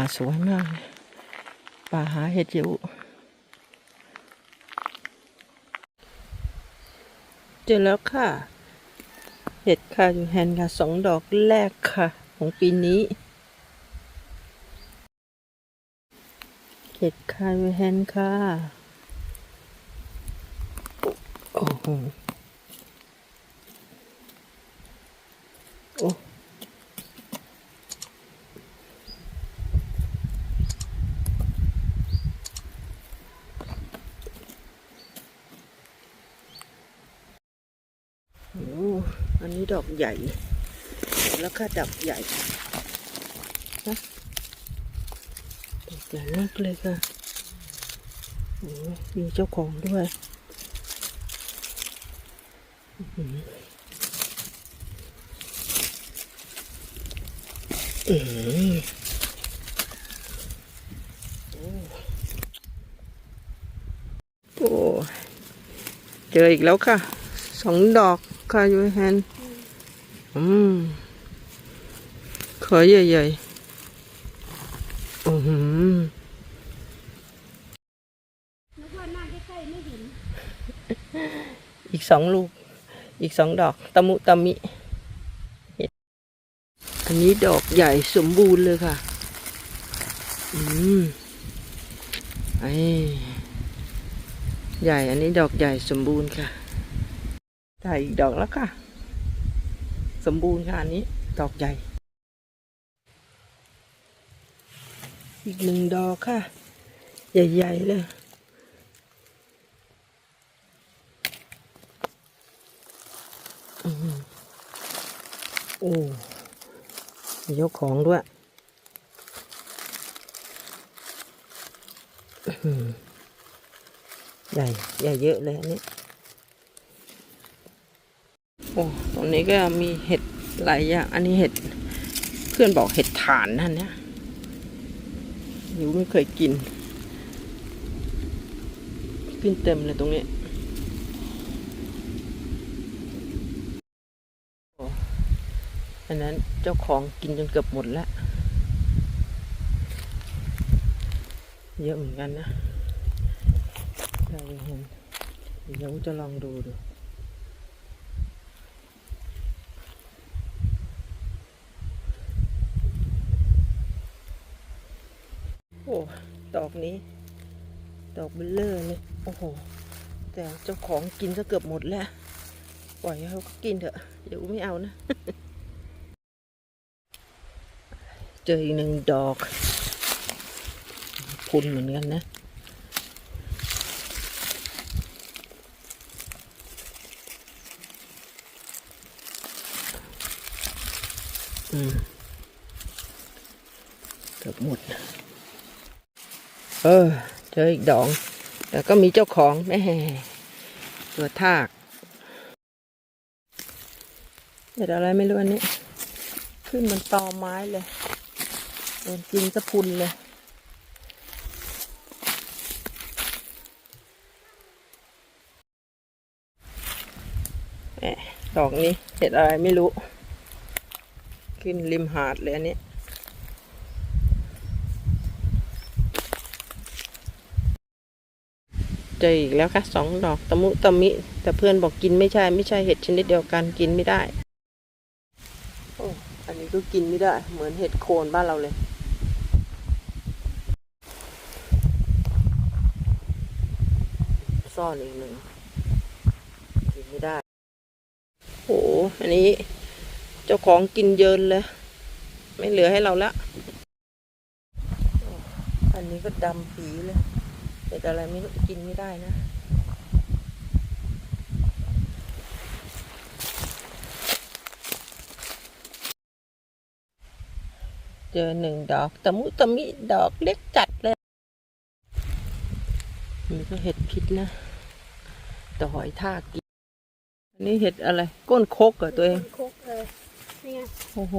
ป่าสวยมากเลยป่าหาเห็ดอยู่เจอแล้วค่ะ เห็ดค่ะอยู่แฮนค่ะสองดอกแรกค่ะ ของปีนี้ เห็ดคาอยู่แฮนค่ะโอ้โหโอ้ โอ้อันนี้ดอกใหญ่แล้วก็ดอกใหญ่นะดอกใหญ่มากเลยค่ะโอ้มีเจ้าของด้วยอือโอ้เจออีกแล้วค่ะสองดอก ค่ะยูแฮนอืมขอใหญ่ๆอือหือนึกว่าหน้าใกล้ๆไม่เห็นอีกสองลูก อีกสองดอก ตะมุตะมิเห็ดอันนี้ดอกใหญ่สมบูรณ์เลยค่ะ อืมไอใหญ่ อันนี้ดอกใหญ่สมบูรณ์ค่ะ ได้อีกดอกแล้วค่ะ สมบูรณ์ค่ะอันนี้ ดอกใหญ่ อีกหนึ่งดอกค่ะ ใหญ่ ๆ เลยโอ้ยกของด้วยใหญ่ ใหญ่เยอะเลยอันนี้ อ้ตรงนี้ก็มีเห็ดหลายอย่าง อันนี้เห็ด เพื่อนบอกเห็ดฐานนั่นเนี่ยยูไม่เคยกิน ขึ้นเต็มเลยตรงนี้อันนั้นเจ้าของกินจนเกือบหมดแล้ว เยอะเหมือนกันนะเราเห็นเดี๋ยวจะลองดูดู โอ้ดอกนี้ ดอกเบลเลอร์เลยโอ้โห แต่เจ้าของกินซะเกือบหมดแล้ว ปล่อยให้เขากินเถอะ เดี๋ยวไม่เอานะ เจออีกหนึ่งดอก พุนเหมือนกันนะอืมเกือบหมด เออ เจออีกดอกแต่ก็มีเจ้าของแม่ตัวทากเด็ดอะไรไม่รู้อันนี้ ขึ้นมันตอไม้เลยโดนกินสะพุนเลยแหมดอกนี้เห็ดอะไรไม่รู้ ขึ้นริมหาดเลยอันนี้ เจออีกแล้วค่ะสองดอกตะมุตะมิ แต่เพื่อนบอกกินไม่ใช่ไม่ใช่เห็ดชนิดเดียวกันกินไม่ได้โอ้อันนี้ก็กินไม่ได้ เหมือนเห็ดโคนบ้านเราเลยซ่อนอีกหนึ่งกินไม่ได้โหอันนี้ เจ้าของกินเยินเลย ไม่เหลือให้เราละอันนี้ก็ดำปีเลย เห็ดอะไรไม่รู้กินไม่ได้นะเจอหนึ่งดอกตะมุตะมิดอกเล็กจัดเลยนี่ก็เห็ดพิษนะต่อหอยทากกินอันนี้เห็ดอะไร ก้นคกเหรอตัวเองโคกเออนี่ไงโอ้โห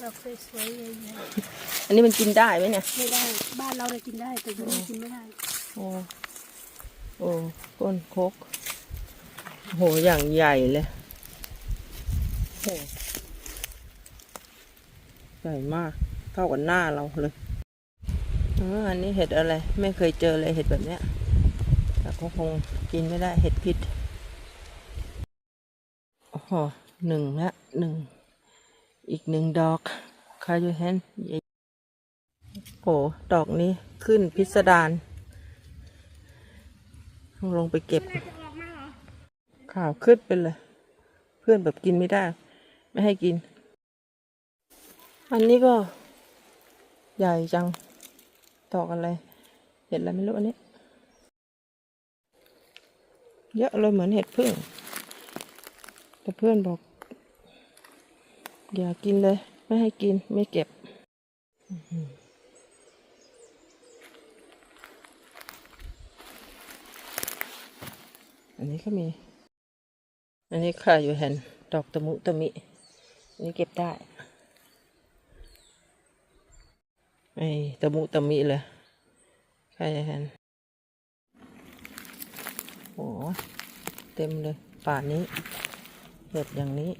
เราเคยสวยๆเลยอันนี้มันกินได้ไหมเนี่ยไม่ได้ บ้านเราเนี่ยกินได้แต่อยูนี่กินไม่ได้ โอ้โอ้ก้นคกโหอย่างใหญ่เลยโอ้ใหญ่มากเท่ากับหน้าเราเลยเอออันนี้เห็ดอะไร ไม่เคยเจอเลยเห็ดแบบเนี้ยแต่ก็คงกินไม่ได้เห็ดพิษโอ้โหหนึ่งละหนึ่ง อีกหนึ่งดอกคายูแฮนโอ้ดอกนี้ขึ้นพิสดาร ต้องลงไปเก็บ ข่าวขึ้นไปเลย เพื่อนแบบกินไม่ได้ ไม่ให้กิน อันนี้ก็ ใหญ่จังดอกอะไร เห็ดอะไรไม่รู้อันนี้ เยอะเลยเหมือนเห็ดพึ่ง แต่เพื่อนบอก อย่ากินเลย ไม่ให้กินไม่เก็บ อื อันนี้ก็มี อันนี้ค่ะอยู่เห็นดอกตะมุตะมิ อันนี้เก็บได้ไอ้ตะมุตะมิเลยใครจะเห็นโอ้เต็มเลย ป่านนี้เห็ดอย่างนี้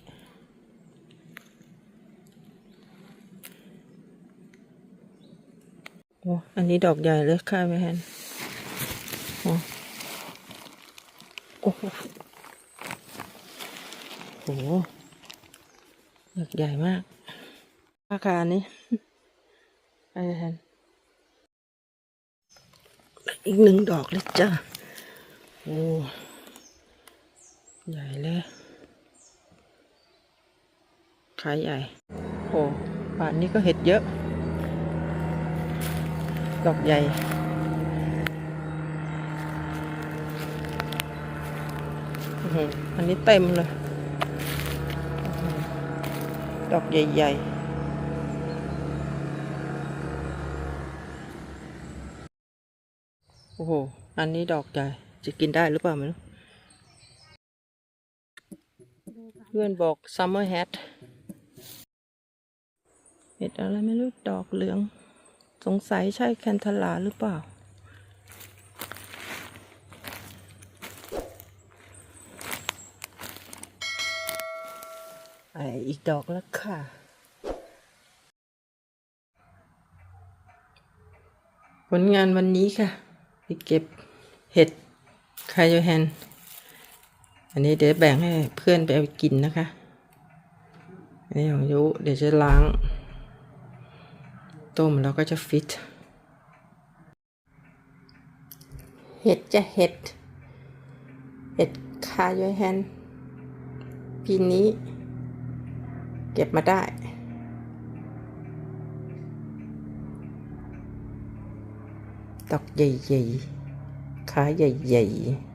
โอ้อันนี้ดอกใหญ่เลยค่ะแม่แฮนโอ้ โอ้โหโอ้โหดอกใหญ่มากราคานี้แม่แฮนอีกหนึ่งดอกเลยจ้าโอ้ใหญ่เลยขายใหญ่ โอ้ป่านนี้ก็เห็ดเยอะ ดอกใหญ่ อันนี้เต็มเลยอื้อหือดอกใหญ่ๆโอ้โห อันนี้ดอกใหญ่ จะกินได้หรือเปล่าไม่รู้เพื่อนบอก summer hat เห็ดอะไรไม่รู้ ดอกเหลือง สงสัยใช่แคนทาลาหรือเปล่า ออีกดอกแล้วค่ะ ผลงานวันนี้ค่ะไปเก็บเห็ดคาโยแฮน อันนี้เดี๋ยวแบ่งให้เพื่อนไปเอากินนะคะ อันนี้ของยุเดี๋ยวจะล้าง ต้มแล้วก็จะฟิต เห็ดจะเห็ด เห็ดคาโยแฮนปีนี้ เก็บมาได้ ดอกใหญ่ๆขาใหญ่ๆ